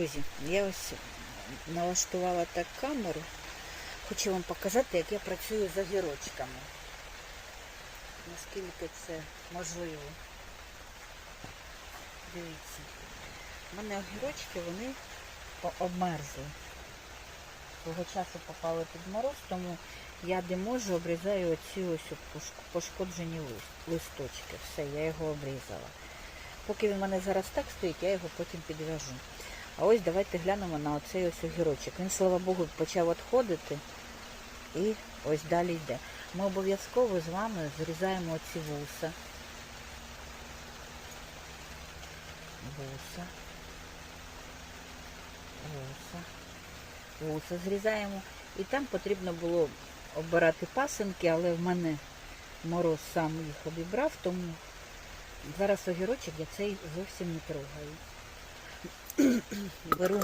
Друзі, я ось налаштувала так камеру. Хочу вам показати, як я працюю з огірочками. Наскільки це можливо. Дивіться. У мене огірочки, вони обмерзли. Свого часу попали під мороз, тому я де можу обрізаю оці ось пошкоджені листочки. Все, я його обрізала. Поки він в мене зараз так стоїть, я його потім підв'яжу. А ось давайте глянемо на оцей ось огірочок. Він, слава Богу, почав відходити і ось далі йде. Ми обов'язково з вами зрізаємо оці вуса. Вуса. Вуса. Вуса зрізаємо. І там потрібно було обирати пасинки, але в мене мороз сам їх обібрав, тому зараз огірочок я цей зовсім не трогаю. Беру,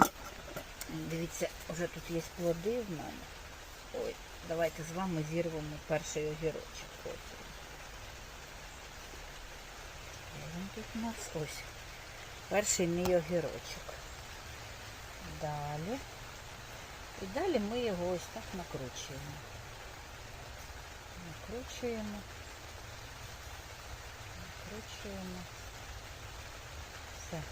дивіться, вже тут є плоди в мене. Ой, давайте з вами зірвемо перший огірочок. Ось. Тут у нас ось. Перший мій огірочок. Далі. І далі ми його ось так накручуємо. Накручуємо. Накручуємо. Все.